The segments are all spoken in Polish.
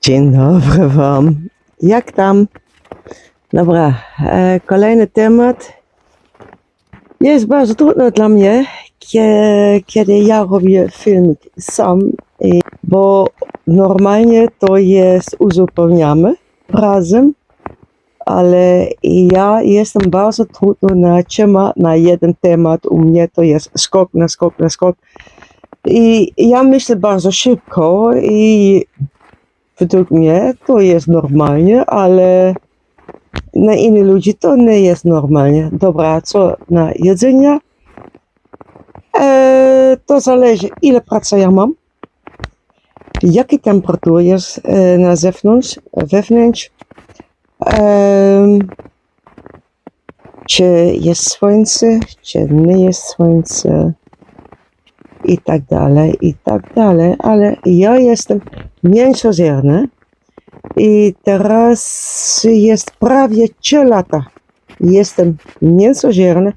Dzień dobry Wam. Jak tam? Dobra, e, kolejny temat. Jest bardzo trudno dla mnie, kie- kiedy ja robię filmik sam, bo normalnie to jest uzupełniamy razem, ale ja jestem bardzo trudno na temat, na jeden temat. U mnie to jest skok na skok na skok. I ja myślę bardzo szybko i według mnie to jest normalnie, ale na innych ludzi to nie jest normalnie. Dobra, co na jedzenie? E, to zależy ile pracy ja mam, jakie temperatury jest e, na zewnątrz, wewnątrz, Em, czy jest słońce, czy nie jest słońce i tak dalej, i tak dalej, ale ja jestem mięsozierny i teraz jest prawie 3 lata. Jestem mięsozierny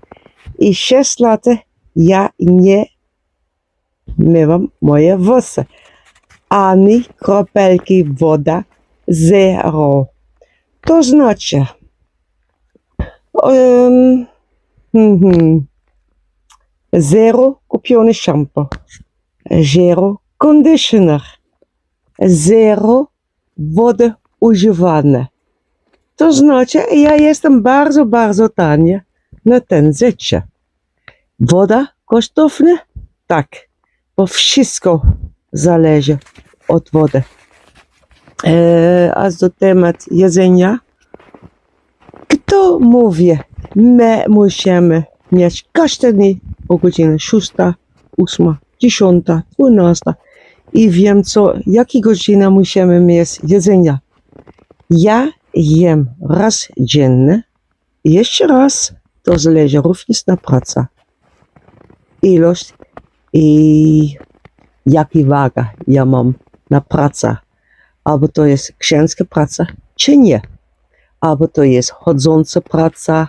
i 6 lat ja nie myłam moje włosy. Ani kropelki woda, zero. To znaczy, um, mhm, zero kupiony shampoo, zero conditioner, zero wody używane. To znaczy, ja jestem bardzo, bardzo tanie na ten życie. Woda kosztowna? Tak, bo wszystko zależy od wody. E, a do temat jedzenia. Kto mówi, my musimy mieć każdy o godzinie 6, 8, 10, 12 i wiem co, jakie godziny musimy mieć jedzenia. Ja jem raz dziennie. Jeszcze raz, to zależy również na pracy. Ilość i jaki waga ja mam na pracę. Albo to jest księżska praca, czy nie. Albo to jest chodząca praca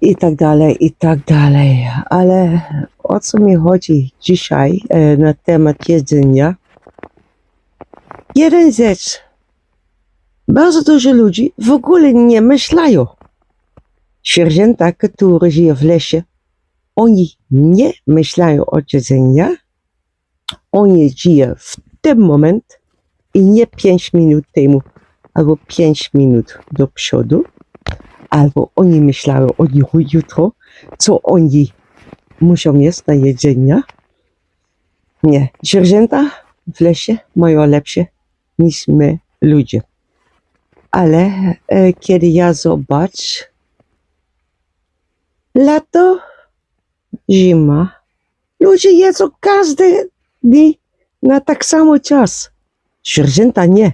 i tak dalej, i tak dalej. Ale o co mi chodzi dzisiaj e, na temat jedzenia? Jeden rzecz. Bardzo dużo ludzi w ogóle nie myślają. Zwierzęta, które żyją w lesie, oni nie myślają o jedzeniu. Oni żyją w tym moment i nie 5 minut temu, albo 5 minut do przodu, albo oni myślają o jutro, co oni muszą jeść na jedzenie. Nie, zwierzęta w lesie mają lepsze niż my ludzie. Ale e, kiedy ja zobaczę lato, zima, ludzie jedzą każdy dzień na tak samo czas. Zwierzęta nie.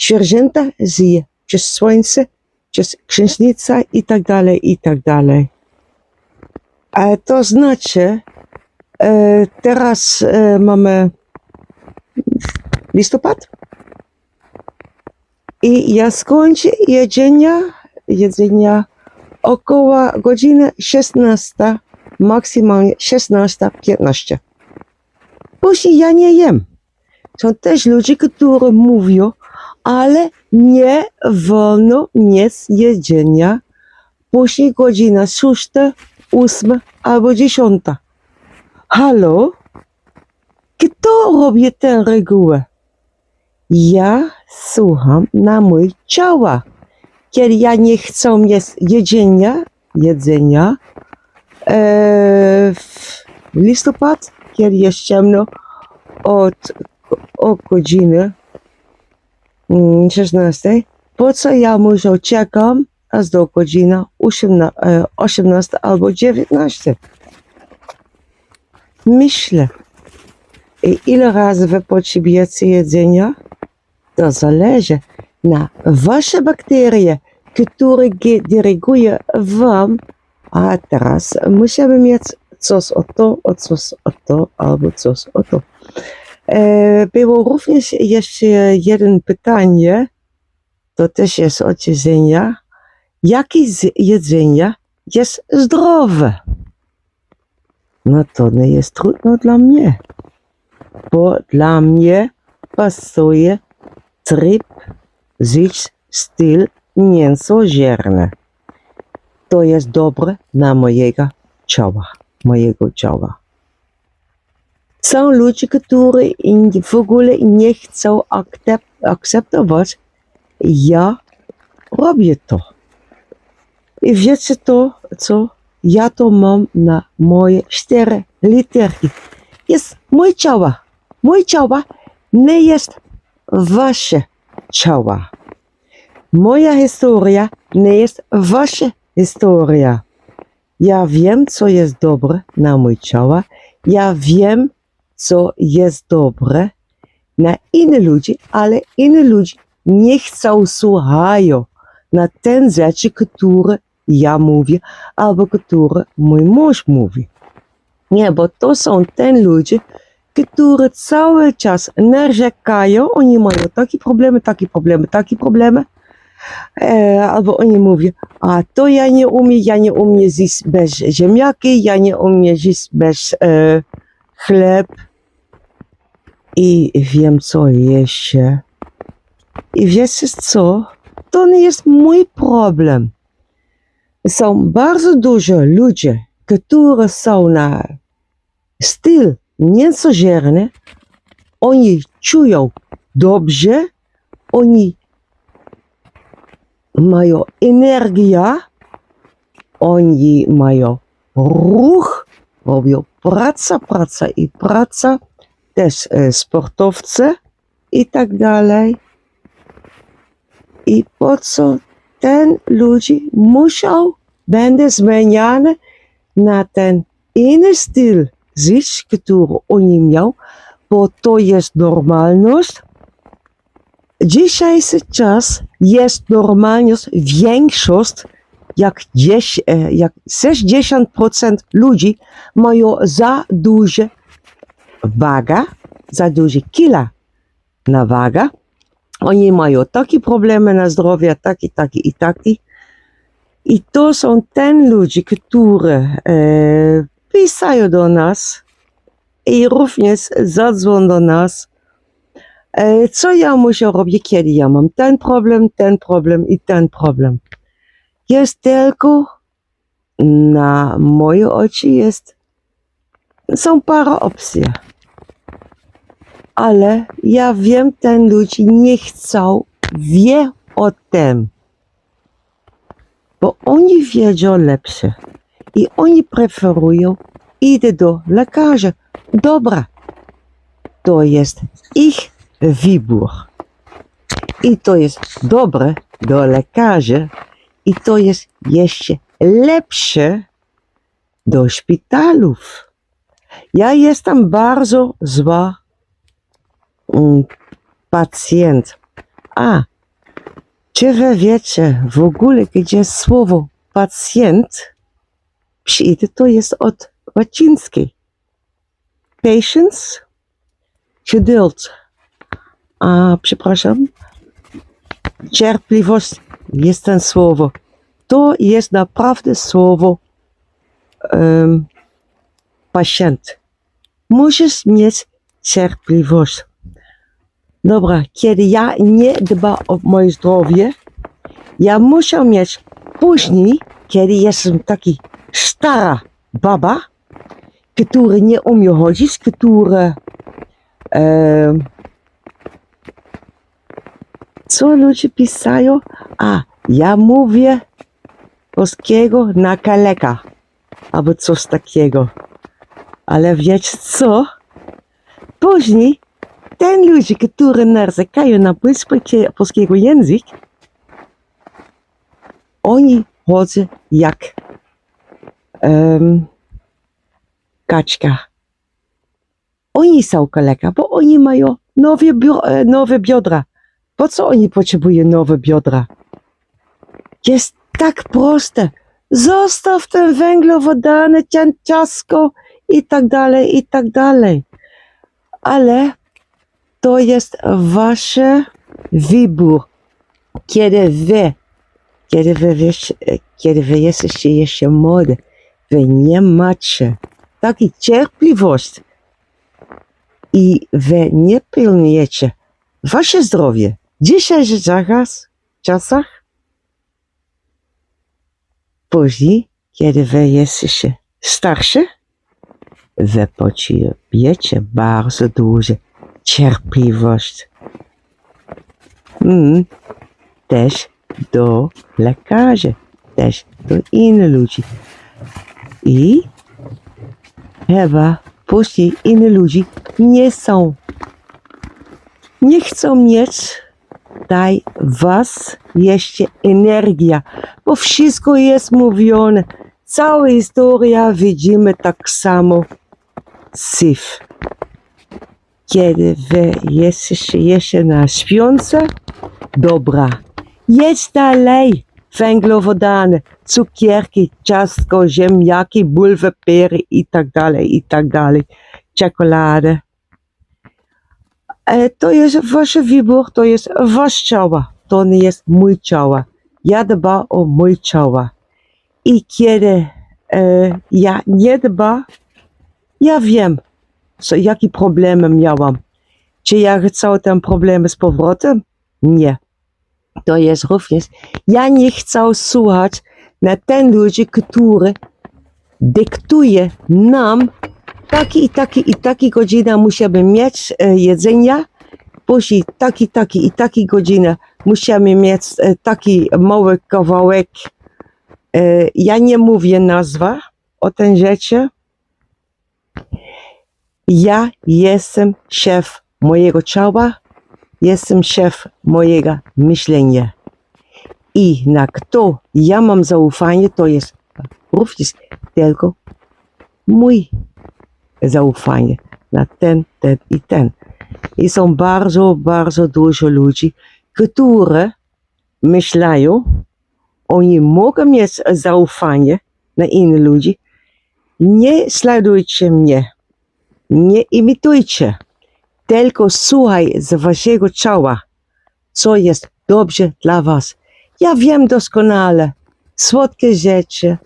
Zwierzęta żyje przez słońce, przez księżnicę i tak dalej, i tak dalej. A to znaczy, e, teraz e, mamy listopad i ja skończę jedzenia, jedzenia około godziny 16, maksymalnie 16-15. Później ja nie jem. Są też ludzie, którzy mówią, ale nie wolno mieć jedzenia później godzina 6, 8 albo 10. Halo? Kto robi tę regułę? Ja słucham na mój ciała. Kiedy ja nie chcę mieć jedzenia, jedzenia e, w listopad, kiedy jest ciemno, od o godziny 16. Po co ja muszę czekam aż do godziny 18, e, 18 albo 19? Myślę. I ile razy wy potrzebujecie jedzenia? To zależy na wasze bakterie, które dyrygują wam. A teraz musimy mieć coś o to, o coś o to, albo coś o to. E, Było również jeszcze jedno pytanie, to też jest od jedzenia. Jakie z jedzenia jest zdrowe? No to nie jest trudno dla mnie, bo dla mnie pasuje tryb, żyć, styl mięsożerne. To jest dobre na mojego ciała, mojego ciała. Są ludzie, którzy w ogóle nie chcą akcept, akceptować, ja robię to. I wiecie to, co ja to mam na moje cztery literki. Jest mój ciała. Mój ciała nie jest wasze ciała. Moja historia nie jest wasza historia. Ja wiem, co jest dobre na mój ciała. Ja wiem, co jest dobre na inne ludzi, ale inne ludzi nie chcą słuchają na te rzeczy, które ja mówię, albo które mój mąż mówi. Nie, bo to są te ludzie, którzy cały czas narzekają, oni mają takie problemy, takie problemy, takie problemy, e, albo oni mówią, a to ja nie umiem, ja nie umiem zjeść bez ziemniaki, ja nie umiem zjeść bez e, chleb i wiem co jeszcze. I wiesz co? To nie jest mój problem. Są bardzo dużo ludzi, którzy są na styl mięsożerny. Oni czują dobrze, oni mają energię, oni mają ruch, robią praca, praca i praca, też e, sportowcy i tak dalej. I po co ten ludzi muszą, będzie zmieniany na ten inny styl żyć, który oni miał, bo to jest normalność. Dzisiejszy czas jest normalność, większość, jak, 10, e, jak 60% ludzi mają za duże waga, za duże kila na waga. Oni mają takie problemy na zdrowie, takie, takie i takie. I to są ten ludzie, którzy e, pisają do nas i również zadzwonią do nas, e, co ja muszę robić, kiedy ja mam ten problem, ten problem i ten problem. Jest tylko na moje oczy jest, są parę opcji. Ale ja wiem, ten ludzie nie chcą wie o tym. Bo oni wiedzą lepsze. I oni preferują idę do lekarza. Dobra. To jest ich wybór. I to jest dobre do lekarza. I to jest jeszcze lepsze do szpitalów. Ja jestem bardzo zła mm, pacjent. A, czy wy wiecie w ogóle, gdzie słowo pacjent przyjdzie, to jest od łacińskiej. Patience, geduld. A, przepraszam, cierpliwość jest ten słowo. To jest naprawdę słowo um, pacjent. Musisz mieć cierpliwość. Dobra, kiedy ja nie dbam o moje zdrowie, ja muszę mieć później, kiedy jestem taki stara baba, która nie umie chodzić, która e, co ludzie pisają? A, ja mówię polskiego na kaleka, albo coś takiego. Ale wiecie co? Później ten ludzie, którzy narzekają na polskie- polskiego język, oni chodzą jak um, kaczka. Oni są kaleka, bo oni mają nowe, e, nowe biodra. Po co oni potrzebują nowe biodra? Jest tak proste. Zostaw ten węglowodany, ciasko i tak dalej, i tak dalej. Ale to jest wasz wybór. Kiedy wy, kiedy wy, kiedy wy jesteście jeszcze młody, wy nie macie takiej cierpliwości i wy nie pilnujecie wasze zdrowie dzisiejszych czasach, czasach później, kiedy wy jesteście starsze, wy potrzebujecie bardzo dużo cierpliwość. Mm, też do lekarzy, też do innych ludzi. I chyba później inni ludzie nie są. Nie chcą mieć daj was jeszcze energia, bo wszystko jest mówione. Cała historia widzimy tak samo. Syf. Kiedy wy jesteście jeszcze na śpiące, dobra. Jedź dalej. Węglowodany, cukierki, ciastko, ziemniaki, bulwy, pery i tak dalej, i tak dalej. Czekoladę. E, To jest wasz wybór, to jest wasz ciała. To nie jest mój ciała. Ja dbam o mój ciała. I kiedy e, ja nie dbam, ja wiem, co, jakie problemy miałam. Czy ja chcę ten problem z powrotem? Nie. To jest również, ja nie chcę słuchać na ten ludzi, który dyktuje nam taki i taki i taki godzina musimy mieć e, jedzenia, później taki, taki i taki godzina musimy mieć e, taki mały kawałek. E, ja nie mówię nazwa o tej rzeczy. Ja jestem szef mojego ciała, jestem szef mojego myślenia. I na kto ja mam zaufanie, to jest również tylko mój zaufanie na ten, ten i ten. I są bardzo, bardzo dużo ludzi, którzy myślają, oni mogą mieć zaufanie na innych ludzi. Nie śladujcie mnie, nie imitujcie, tylko słuchaj z waszego ciała, co jest dobrze dla was. Ja wiem doskonale, słodkie rzeczy,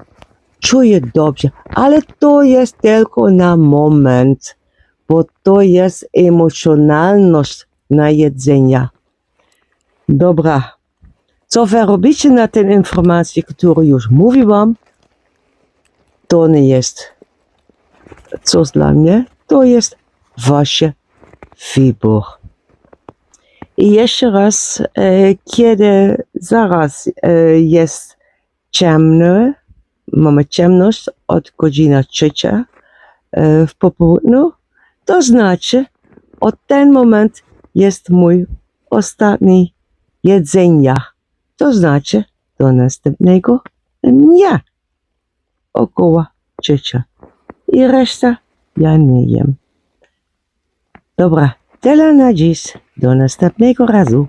czuję dobrze, ale to jest tylko na moment, bo to jest emocjonalność na jedzenia. Dobra, co wy robicie na te informacje, które już mówiłam, to nie jest coś dla mnie, to jest wasz wybór. I jeszcze raz, e, kiedy zaraz e, jest ciemno, mamy ciemność od godziny trzecia e, w popołudniu, to znaczy od ten moment jest mój ostatni jedzenia. To znaczy do następnego dnia około trzecia. I reszta ja nie jem. Dobra, tyle na dziś. Do następnego razu.